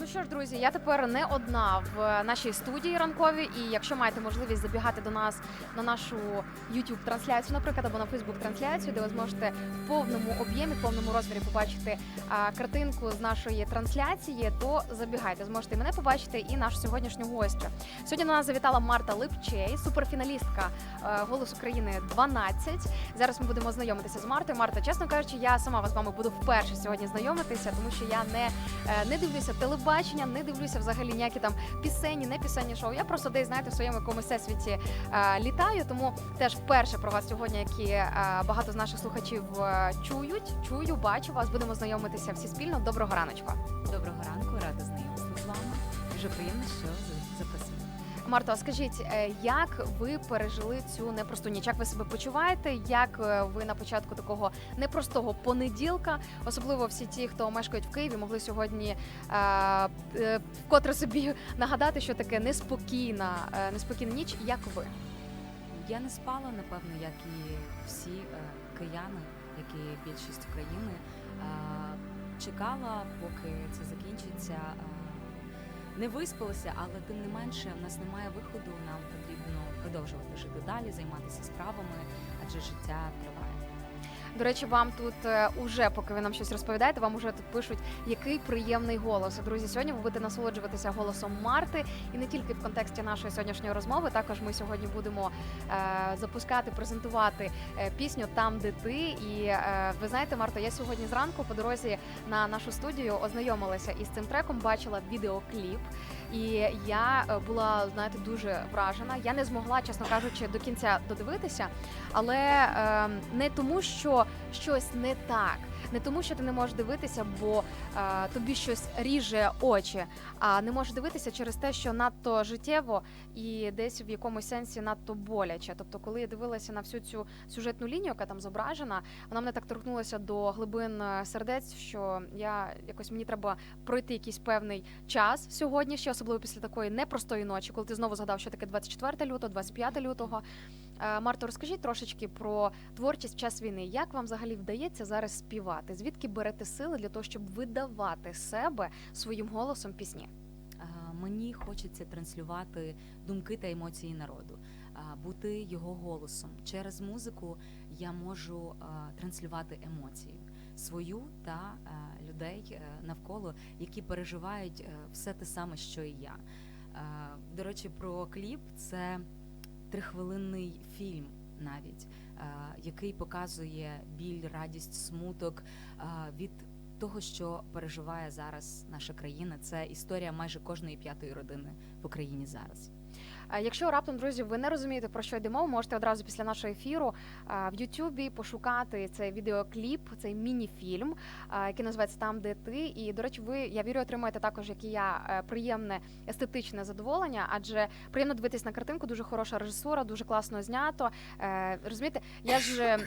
Ну що ж, друзі, я тепер не одна в нашій студії ранковій. І якщо маєте можливість забігати до нас на нашу youtube трансляцію, наприклад, або на facebook трансляцію, де ви зможете в повному об'ємі, в повному розмірі побачити а, картинку з нашої трансляції, то забігайте. Зможете мене побачити, і нашу сьогоднішню гостю. Сьогодні до нас завітала Марта Липчей, суперфіналістка Голос України 12. Зараз ми будемо знайомитися з Мартою. Марта, чесно кажучи, я сама з вами буду вперше сьогодні знайомитися, тому що я не, е, не дивлюся телебачення, не дивлюся взагалі ніякі там пісені, не пісенні шоу. Я просто десь знаєте в своєму якомусь всесвіті е, літаю. Тому теж вперше про вас сьогодні, які е, багато з наших слухачів е, чують. Чую, бачу вас. Будемо знайомитися всі спільно. Доброго раночку. Доброго ранку, рада знайомству з вами. Дуже приємно, що. Марто, скажіть, е, як ви пережили цю непросту ніч? Як ви себе почуваєте? Як е, ви на початку такого непростого понеділка, особливо всі ті, хто мешкають в Києві, могли сьогодні е, е, вкотре собі нагадати, що таке неспокійна, неспокійна ніч, як ви? Я не спала, напевно, як і всі кияни, як і більшість України. Чекала, поки це закінчиться. Не виспалися, але тим не менше, в нас немає виходу. Нам потрібно продовжувати жити далі, займатися справами, адже життя триває. До речі, вам тут е, уже, поки ви нам щось розповідаєте, вам уже тут пишуть, який приємний голос. Друзі, сьогодні ви будете насолоджуватися голосом Марти, і не тільки в контексті нашої сьогоднішньої розмови. Також ми сьогодні будемо е, запускати, презентувати е, пісню Там, де ти. І е, ви знаєте, Марто, я сьогодні зранку по дорозі на нашу студію ознайомилася із цим треком, бачила відеокліп. І я е, була, знаєте, дуже вражена. Я не змогла, чесно кажучи, до кінця додивитися, але е, не тому, що щось не так, не тому, що ти не можеш дивитися, бо е, тобі щось ріже очі, а не можеш дивитися через те, що надто життєво і десь в якомусь сенсі надто боляче. Тобто, коли я дивилася на всю цю сюжетну лінію, яка там зображена, вона мене так торкнулася до глибин е, сердець, що я якось мені треба пройти якийсь певний час сьогодні, ще особливо після такої непростої ночі, коли ти знову згадав, що таке 24 лютого, 25 лютого. Е, Марто, розкажіть трошечки про творчість в час війни. Як вам взагалі вдається зараз співати? Звідки берете сили для того, щоб видавати себе своїм голосом пісні? Е, Мені хочеться транслювати думки та емоції народу, е, бути його голосом. Через музику я можу транслювати емоції свою та людей навколо, які переживають все те саме, що і я. До речі, про кліп це трихвилинний фільм навіть, е, який показує біль, радість, смуток е, від того, що переживає зараз наша країна. Це історія майже кожної п'ятої родини в Україні зараз. Е, Якщо раптом, друзі, ви не розумієте про що йде мова, можете одразу після нашого ефіру е, в Ютубі пошукати цей відеокліп, цей міні-фільм, е, який називається Там, де ти. І до речі, ви я вірю, отримаєте також, як і я, е, приємне естетичне задоволення, адже приємно дивитись на картинку, дуже хороша режисура, дуже класно знято. Е, Розумієте, я ж.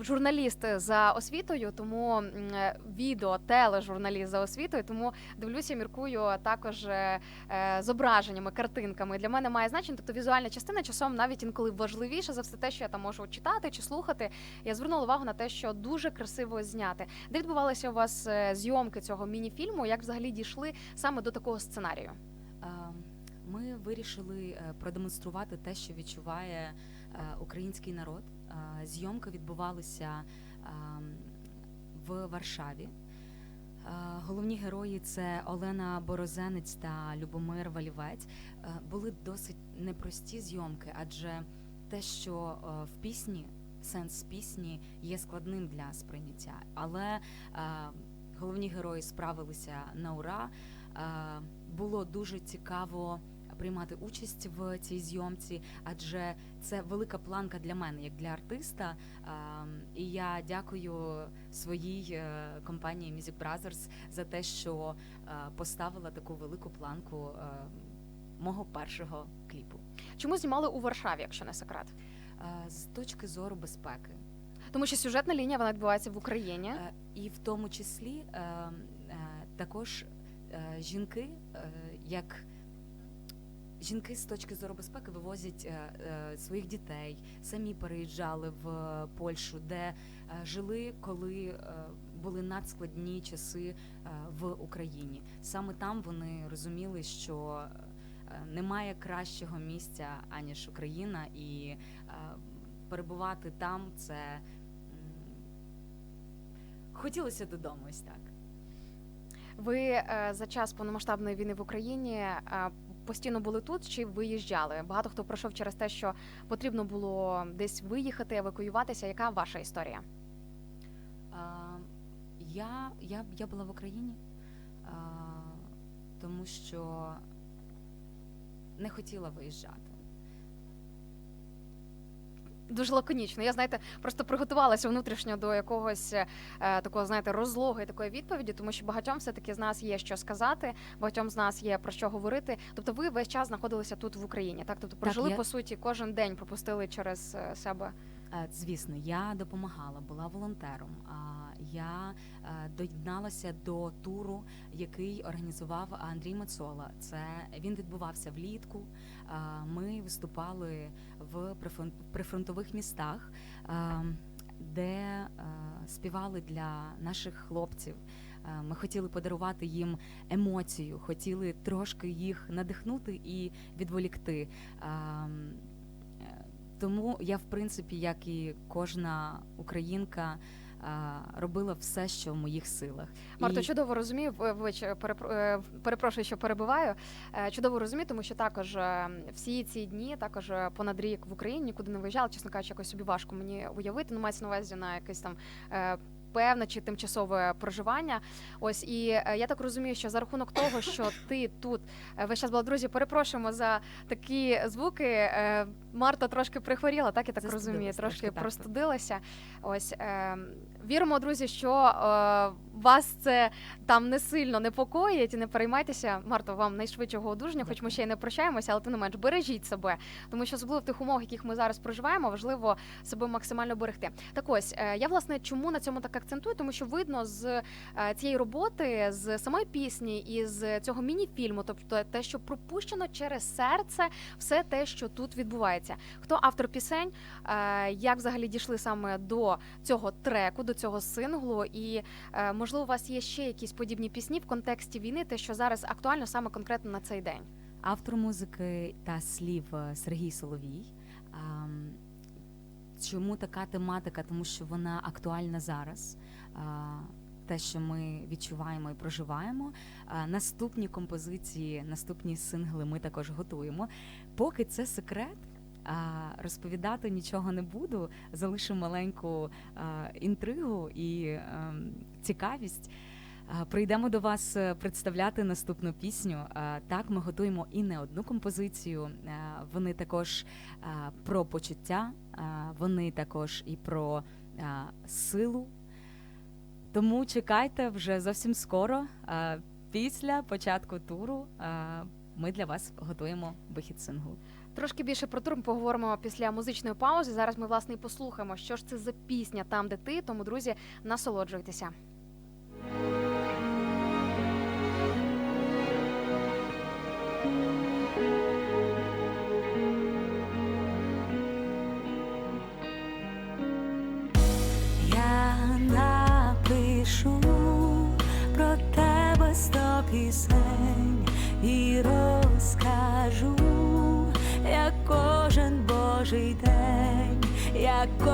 Журналіст за освітою, тому е, відео, тележурналіст за освітою, тому дивлюся, міркую також е, е, зображеннями, картинками. Для мене має значення, тобто візуальна частина часом навіть інколи важливіше за все те, що я там можу читати чи слухати. Я звернула увагу на те, що дуже красиво зняти. Де відбувалися у вас зйомки цього міні-фільму? Як взагалі дійшли саме до такого сценарію? Ми вирішили продемонструвати те, що відчуває український народ. Е, Зйомки відбувалися е, в Варшаві. Е, Головні герої це Олена Борозенець та Любомир Валівець. Були досить непрості зйомки, адже те, що в пісні, сенс пісні є складним для сприйняття. Але головні герої справилися на ура. Було дуже цікаво приймати участь в цій зйомці, адже це велика планка для мене, як для артиста. Е, І я дякую своїй е, компанії Music Brothers за те, що е, поставила таку велику планку е, мого першого кліпу. Чому знімали у Варшаві, якщо не секрет? З точки зору безпеки. Тому що сюжетна лінія вона відбувається в Україні. І в тому числі е, е, також жінки, як жінки з точки зору безпеки вивозять е, е, своїх дітей, самі переїжджали в Польщу, де е, жили, коли е, були надскладні часи е, в Україні. Саме там вони розуміли, що е, немає кращого місця аніж Україна, і е, перебувати там це хотілося додому. Ось так. Ви е, за час повномасштабної війни в Україні е, постійно були тут чи виїжджали? Багато хто пройшов через те, що потрібно було десь виїхати, евакуюватися. Яка ваша історія? Я, я, я була в Україні, тому що не хотіла виїжджати. Дуже лаконічно. Я знаєте, просто приготувалася внутрішньо до якогось е, такого, знаєте, розлоги такої відповіді, тому що багатьом все таки з нас є що сказати, багатьом з нас є про що говорити. Тобто, ви весь час знаходилися тут в Україні, так тобто прожили я- по суті кожен день, пропустили через е, себе. Е, Звісно, я допомагала, була волонтером. Я е, доєдналася до туру, який організував Андрій Мацола. Це він відбувався влітку. Ми виступали в прифрон- прифронтових містах, е, де е, співали для наших хлопців. Е, Ми хотіли подарувати їм емоцію, хотіли трошки їх надихнути і відволікти. Е, Тому я, в принципі, як і кожна українка, е, робила все, що в моїх силах. Марто І- чудово розумію. ви- Вибач, е, перепрошую, що перебиваю. Е, Чудово розумію, тому що також е, всі ці дні, також е, понад рік в Україні нікуди не виїжджала. Чесно кажучи, якось собі важко мені уявити. Ну, мається на увазі на якесь там. Певне чи тимчасове проживання, ось і е, я так розумію, що за рахунок того, що ти тут е, весь час була друзі, перепрошуємо за такі звуки. Е, Марта трошки прихворіла, так я так розумію, трошки, так. простудилася. Ось е, віримо, друзі, що вас це там не сильно непокоїть не переймайтеся. Марто, вам найшвидшого одужання, хоч ми ще й не прощаємося, але тим не менш бережіть себе, тому що особливо в тих умовах, яких ми зараз проживаємо, важливо себе максимально берегти. Так ось е, я власне чому на цьому так акцентую, тому що видно з е, цієї роботи, з самої пісні і з цього міні-фільму, тобто те, що пропущено через серце, все те, що тут відбувається. Хто автор пісень, е, як взагалі дійшли саме до цього треку, до цього синглу, і е, можливо, у вас є ще якісь подібні пісні в контексті війни, те, що зараз актуально саме конкретно на цей день. Автор музики та слів е, Сергій Соловій. Чому така тематика? Тому що вона актуальна зараз. Те, що ми відчуваємо і проживаємо. Наступні композиції, наступні сингли ми також готуємо. Поки це секрет. Розповідати нічого не буду, залишу маленьку інтригу і ем, цікавість. Прийдемо до вас е, представляти наступну пісню. Так, ми готуємо і не одну композицію. Вони також про почуття, вони також і про силу. Тому чекайте вже зовсім скоро. Після початку туру ми для вас готуємо вихід синглу. Трошки більше про тур ми поговоримо після музичної паузи. Зараз ми власне і послухаємо, що ж це за пісня там, де ти. Тому, друзі, насолоджуйтеся. Я напишу про тебе сто пісень і розкажу, як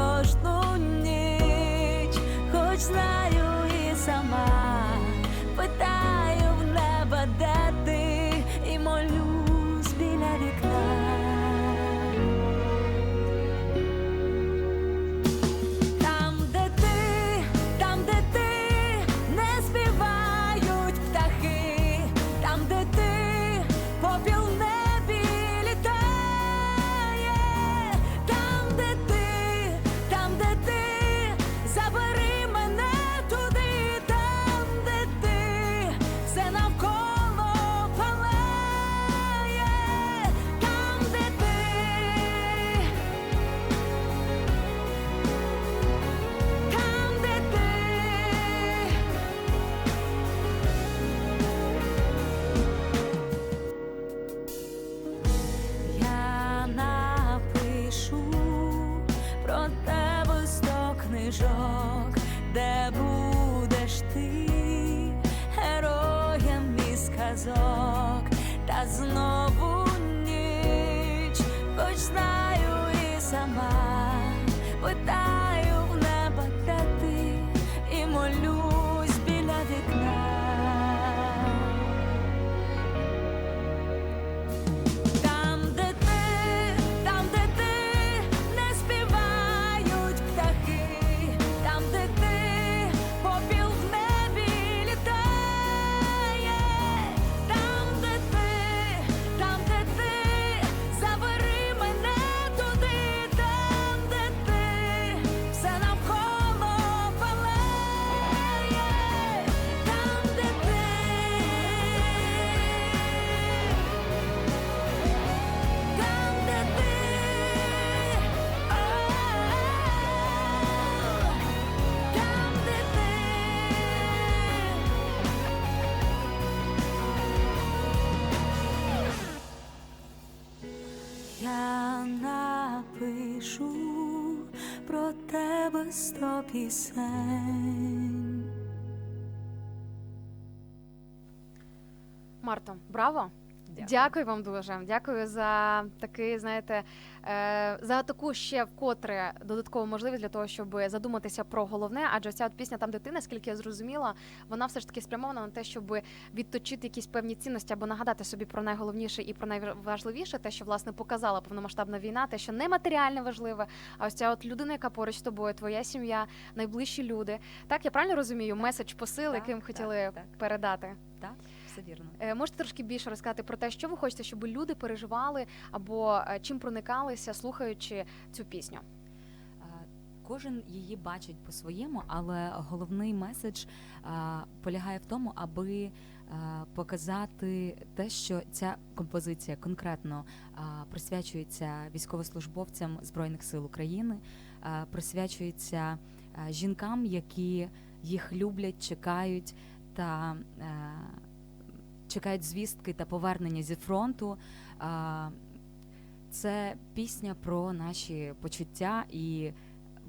пісень. Марта, браво! Дякую. вам дуже. Дякую за такий, знаєте, е, за таку ще вкотре додаткову можливість для того, щоб задуматися про головне. Адже ця от пісня там, де ти, наскільки я зрозуміла, вона все ж таки спрямована на те, щоб відточити якісь певні цінності або нагадати собі про найголовніше і про найважливіше, те, що власне показала повномасштабна війна, те, що не матеріальне важливе, а ось ця от людина, яка поруч з тобою, твоя сім'я, найближчі люди. Так, я правильно розумію? Меседж посил, Так, яким так, хотіли так. передати. Так, все вірно. Е, Можете трошки більше розказати про те, що ви хочете, щоб люди переживали або е, чим проникалися, слухаючи цю пісню? Кожен її бачить по-своєму, але головний меседж а, полягає в тому, аби а, показати те, що ця композиція конкретно а, присвячується військовослужбовцям Збройних сил України, а, присвячується а, жінкам, які їх люблять, чекають та е, чекають звістки та повернення зі фронту. Це пісня про наші почуття, і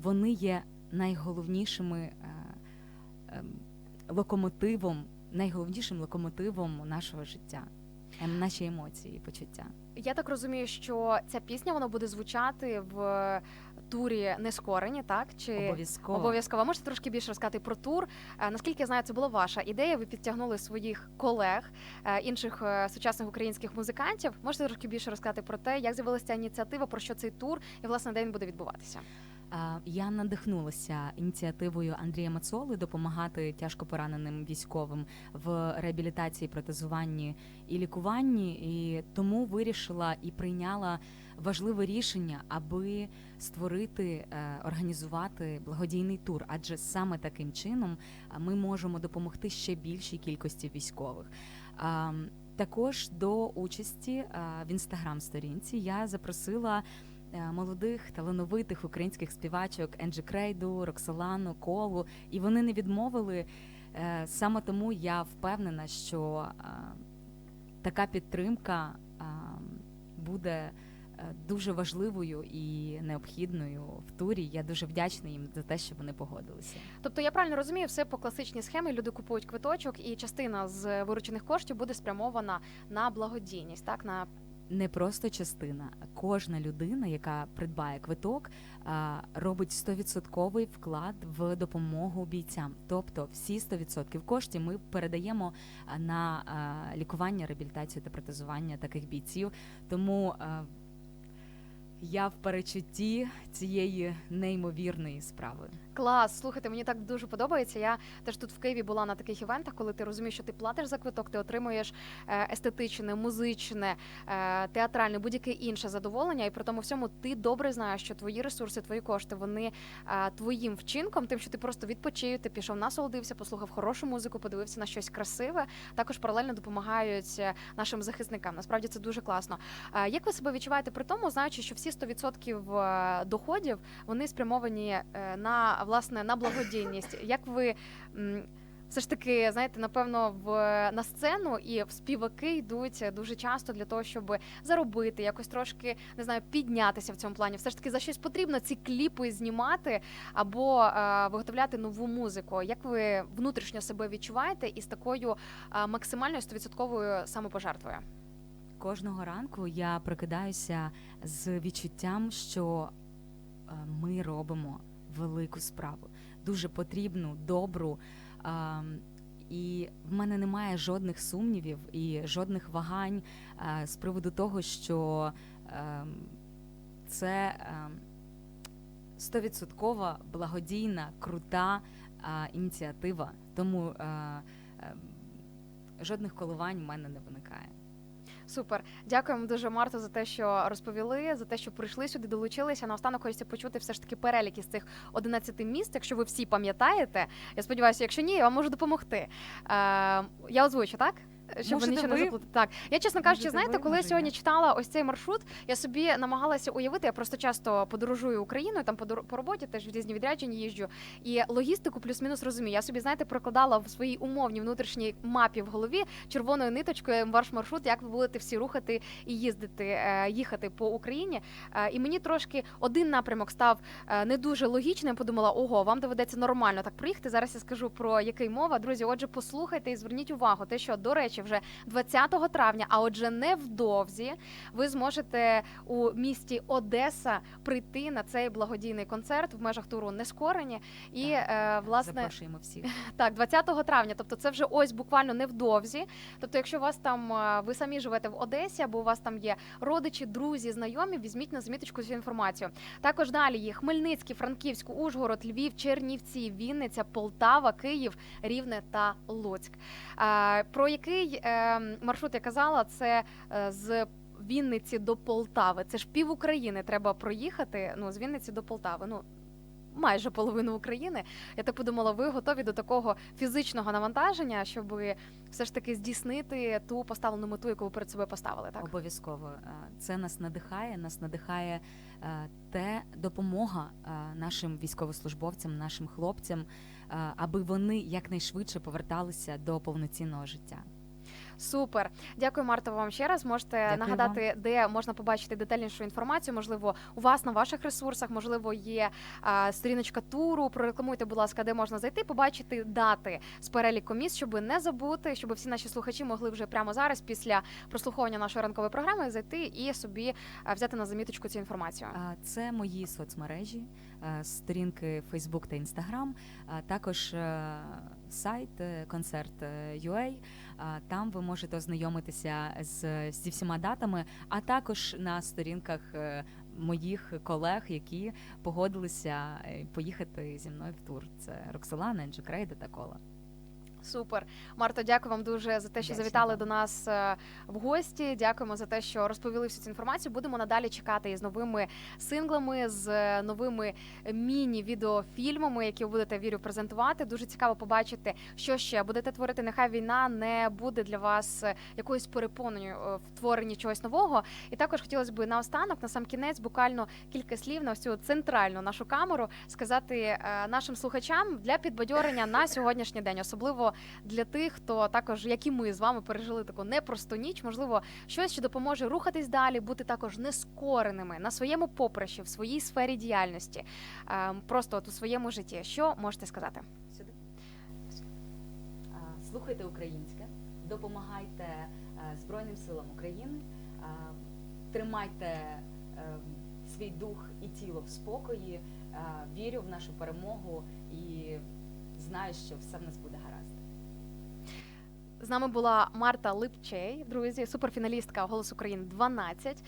вони є найголовнішими е, ем, локомотивом, найголовнішим локомотивом нашого життя, ем, наші емоції, почуття. Я так розумію, що ця пісня вона буде звучати в турі Нескорені, так? Чи Обов'язково. Обов'язково можете трошки більше розказати про тур. Е, Наскільки я знаю, це була ваша ідея. Ви підтягнули своїх колег, е, інших е, сучасних українських музикантів. Можете трошки більше розказати про те, як з'явилася ця ініціатива, про що цей тур і власне де він буде відбуватися. Я надихнулася ініціативою Андрія Мацоли допомагати тяжко пораненим військовим в реабілітації, протезуванні і лікуванні, і тому вирішила і прийняла важливе рішення, аби створити, е, організувати благодійний тур. Адже саме таким чином ми можемо допомогти ще більшій кількості військових. Також до участі в інстаграм-сторінці я запросила е, молодих талановитих українських співачок Енджі Крейду, Роксолану, Колу, і вони не відмовили. Е, Саме тому я впевнена, що е, така підтримка е, буде е, дуже важливою і необхідною в турі. Я дуже вдячна їм за те, що вони погодилися. Тобто я правильно розумію, все по класичній схемі. Люди купують квиточок, і частина з виручених коштів буде спрямована на благодійність, так на не просто частина. Кожна людина, яка придбає квиток, робить 100% вклад в допомогу бійцям. Тобто всі 100% коштів ми передаємо на лікування, реабілітацію та протезування таких бійців. Тому я в перечутті цієї неймовірної справи. Клас, слухайте, мені так дуже подобається. Я теж тут в Києві була на таких івентах, коли ти розумієш, що ти платиш за квиток, ти отримуєш е, естетичне, музичне, е, театральне, будь-яке інше задоволення, і при тому всьому ти добре знаєш, що твої ресурси, твої кошти, вони е, твоїм вчинком, тим, що ти просто відпочив, ти пішов, насолодився, послухав хорошу музику, подивився на щось красиве. Також паралельно допомагають нашим захисникам. Насправді це дуже класно. Як ви себе відчуваєте при тому, знаючи, що всі 100% е, доходів вони спрямовані на власне на благодійність? Як ви все ж таки, знаєте, напевно, в на сцену і в співаки йдуть дуже часто для того, щоб заробити, якось трошки не знаю, піднятися в цьому плані. Все ж таки за щось потрібно ці кліпи знімати або е, виготовляти нову музику. Як ви внутрішньо себе відчуваєте із такою е, максимальною стовідсотковою самопожертвою? Кожного ранку я прокидаюся з відчуттям, що е, ми робимо велику справу, дуже потрібну, добру. ам, І в мене немає жодних сумнівів і жодних вагань е, з приводу того, що ем, це ем, стовідсоткова благодійна, крута а, ініціатива. Тому е, ем, жодних коливань в мене не виникає. Супер, дякуємо дуже, Марто, за те, що розповіли, за те, що прийшли сюди, долучилися. Наостанок хочеться почути все ж таки перелік із цих 11 міст. Якщо ви всі пам'ятаєте, я сподіваюся, якщо ні, я вам можу допомогти. Е, я озвучу, так? Щоб Можете нічого не ви. заплутати. Так, я чесно кажучи, Можете знаєте, ви, коли я може, сьогодні я. читала ось цей маршрут, я собі намагалася уявити. Я просто часто подорожую Україною, там по, по роботі теж в різні відрядження їжджу. І логістику плюс-мінус розумію. Я собі, знаєте, прокладала в своїй умовній внутрішній мапі в голові червоною ниточкою ваш маршрут, як ви будете всі рухати і їздити, е, їхати по Україні. Е, І мені трошки один напрямок став е, не дуже логічним. Я подумала, ого, вам доведеться нормально так проїхати. Зараз я скажу про який мова. Друзі, отже, послухайте і зверніть увагу, те, що до речі, вже 20 травня, а отже, невдовзі ви зможете у місті Одеса прийти на цей благодійний концерт в межах туру Нескорені. І Так, е, власне Запрошуємо всіх. так, 20 травня, тобто це вже ось буквально невдовзі. Тобто, якщо у вас там е, ви самі живете в Одесі, або у вас там є родичі, друзі, знайомі, візьміть на заміточку цю інформацію. Також далі є Хмельницький, Франківськ, Ужгород, Львів, Чернівці, Вінниця, Полтава, Київ, Рівне та Луцьк. Е, Про який е, маршрут я казала, це е, з. Вінниці до Полтави. Це ж пів України треба проїхати. Ну, з Вінниці до Полтави. Ну, майже половину України. Я так подумала, ви готові до такого фізичного навантаження, щоб все ж таки здійснити ту поставлену мету, яку ви перед собою поставили. Так Обов'язково Е, це нас надихає. Нас надихає е, те допомога нашим військовослужбовцям, нашим хлопцям, аби вони якнайшвидше поверталися до повноцінного життя. Супер. Дякую, Марта. Вам ще раз можете Дякую нагадати, де можна побачити детальнішу інформацію. Можливо, у вас на ваших ресурсах, можливо, є а, сторіночка туру. Прорекламуйте, будь ласка, де можна зайти, побачити дати з переліку міст, щоб не забути, щоб всі наші слухачі могли вже прямо зараз, після прослуховування нашої ранкової програми, зайти і собі взяти на заміточку цю інформацію. Це мої соцмережі, сторінки Facebook та Instagram, а також е, сайт е, концерт е, UA. Там ви можете ознайомитися з зі всіма датами, а також на сторінках е, моїх колег, які погодилися е, поїхати зі мною в тур. Це Роксолана, Енджі Крейда та Кола. Супер, Марто, дякую вам дуже за те, що Вдячна завітали до нас е, в гості. Дякуємо за те, що розповіли всю цю інформацію. Будемо надалі чекати із новими синглами, з е, новими міні-відеофільмами, які ви будете вірю презентувати. Дуже цікаво побачити, що ще будете творити. Нехай війна не буде для вас е, якоюсь перепоною е, в творенні чогось нового. І також хотілося б наостанок, на сам кінець, буквально кілька слів на цю центральну нашу камеру сказати е, нашим слухачам для підбадьорення на сьогоднішній день, особливо для тих, хто також, як і ми з вами, пережили таку непросту ніч. Можливо, щось що допоможе рухатись далі, бути також нескореними на своєму поприщі, в своїй сфері діяльності, е, просто от у своєму житті. Що можете сказати? Сюди. Слухайте українське, допомагайте е, Збройним силам України, тримайте е, свій дух і тіло в спокої. Вірю в нашу перемогу і знаю, що все в нас буде гаразд. З нами була Марта Липчей, друзі, суперфіналістка «Голос України 12.